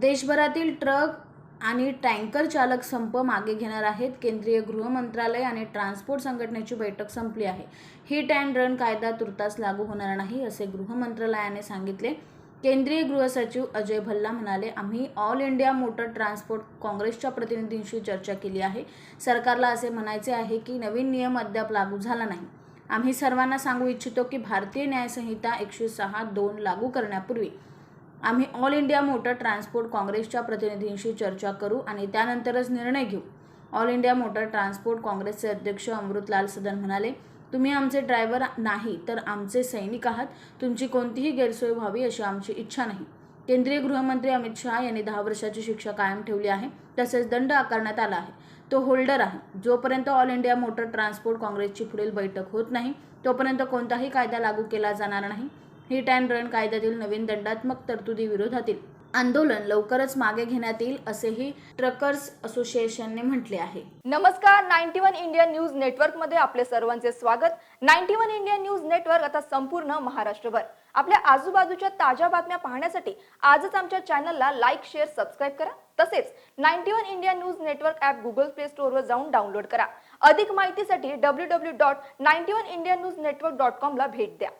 देशभरातील ट्रक आणि टँकर चालक संप मागे घेणार आहेत. केंद्रीय गृह मंत्रालय आणि ट्रान्सपोर्ट संघटनेची बैठक संपली आहे. हिट अँड रन कायदा तुर्तास लागू होणार नाही असे गृह मंत्रालयाने सांगितले. केंद्रीय गृह सचिव अजय भल्ला म्हणाले आम्ही ऑल इंडिया मोटर ट्रान्सपोर्ट काँग्रेसच्या प्रतिनिधींशी चर्चा केली आहे. सरकारला असे म्हणायचे आहे की नवीन नियम अद्याप लागू झाला नाही. आम्ही सर्वांना सांगू इच्छितो की भारतीय न्यायसंहिता एकशे सहा दोन लागू करण्यापूर्वी आम्ही ऑल इंडिया मोटर ट्रान्सपोर्ट काँग्रेसच्या प्रतिनिधींशी चर्चा करू आणि त्यानंतरच निर्णय घेऊ. ऑल इंडिया मोटर ट्रान्सपोर्ट काँग्रेसचे अध्यक्ष अमृतलाल सदन म्हणाले तुम्ही आमचे ड्रायव्हर नाही तर आमचे सैनिक आहात. तुमची कोणतीही गैरसोय व्हावी अशी आमची इच्छा नाही. केंद्रीय गृहमंत्री अमित शहा यांनी दहा वर्षाची शिक्षा कायम ठेवली आहे तसेच दंड आकारण्यात आला आहे. तो होल्डर आहे. जोपर्यंत ऑल इंडिया मोटर ट्रान्सपोर्ट काँग्रेसची पुढील बैठक होत नाही तोपर्यंत कोणताही कायदा लागू केला जाणार नाही. हिट अँड रन कायद्यातील नवीन दंडात्मक तरतुदी विरोधातील आंदोलन लवकरच मागे घेण्यात येईल असेही ट्रकर्स असोसिएशनने म्हटले आहे. नमस्कार नाईन्टी वन इंडिया न्यूज नेटवर्कमध्ये आपले सर्वांचे स्वागत. Ninety one India news network आता संपूर्ण महाराष्ट्रभर. आपल्या आजूबाजूच्या ताज्या बातम्या पाहण्यासाठी आजच आमच्या चॅनलला लाईक शेअर सबस्क्राईब करा. तसेच ninety one India news network app Google play स्टोअरवर जाऊन डाउनलोड करा. अधिक माहितीसाठी W W dot ninety one India news network dot कॉमला भेट द्या.